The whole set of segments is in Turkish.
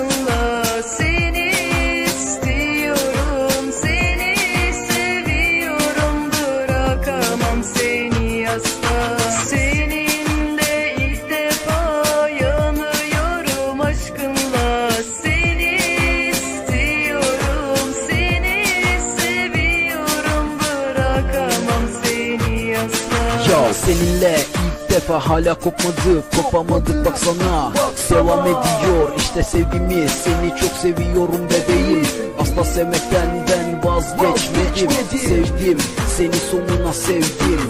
aklımda Seni istiyorum Seni seviyorum. Bırakamam seni asla. Senin de ilk defa Yanıyorum aşkınla. Seni istiyorum Seni seviyorum. Bırakamam seni asla. Yo. Seninle hala kopmadık Kopamadık baksana Devam ediyor işte sevgimiz Seni çok seviyorum bebeğim. Asla sevmekten ben vazgeçmedim Sevdim seni sonuna sevdim.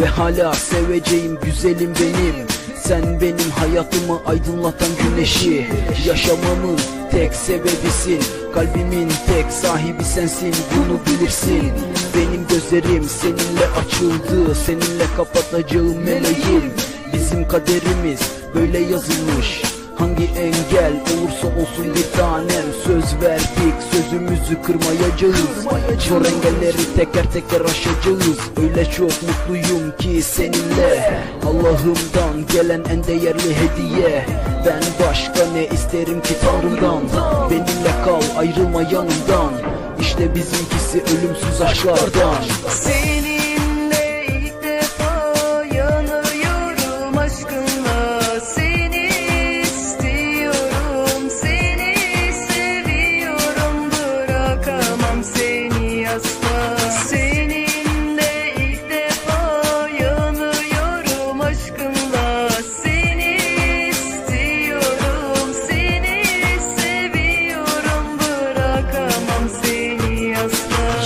Ve hala seveceğim güzelim benim sen benim hayatımı aydınlatan güneşi. Yaşamamın tek sebebisin. Kalbimin tek sahibi sensin. Bunu bilirsin. Benim gözlerim seninle açıldı. Seninle kapatacağım meleğim. Bizim kaderimiz böyle yazılmış Hangi engel olursa olsun bir tanem. Söz verdik sözümüzü kırmayacağız. Zor engelleri teker teker aşacağız. Öyle çok mutluyum ki seninle. Allah'ımdan gelen en değerli hediye. Ben başka ne isterim ki Tanrımdan? Benimle kal ayrılma yanımdan. İşte bizimkisi ölümsüz aşklardan. Seninle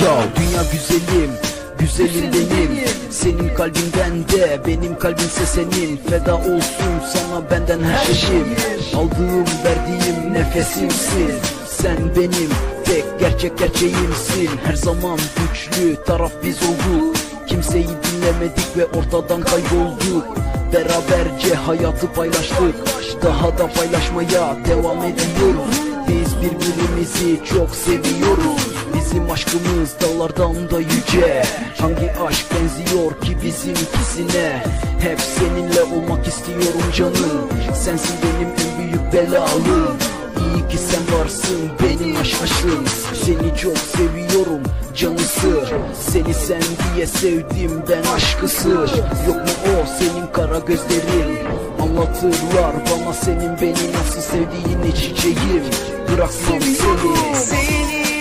Ya dünya güzelim Güzelim benim. Senin kalbinden de Benim kalbimse senin. Feda olsun sana benden her şeyim. Aldığım verdiğim nefesimsin. Sen benim tek gerçek gerçeğimsin. Her zaman güçlü taraf biz olduk. Kimseyi dinlemedik ve ortadan kaybolduk. Beraberce hayatı paylaştık. Daha da paylaşmaya devam ediyoruz. Biz birbirimizi çok seviyoruz Bizim aşkımız dağlardan da yüce. Hangi aşk benziyor ki bizimkisine Hep seninle olmak istiyorum canım. Sensin benim en büyük belalım. İyi ki sen varsın benim aşkım Seni çok seviyorum canısı Seni sen diye sevdim ben aşkısı Yok mu o senin kara gözlerin? Anlatırlar bana senin beni nasıl sevdiğini çiçeğim. Bırakmam seni. Seni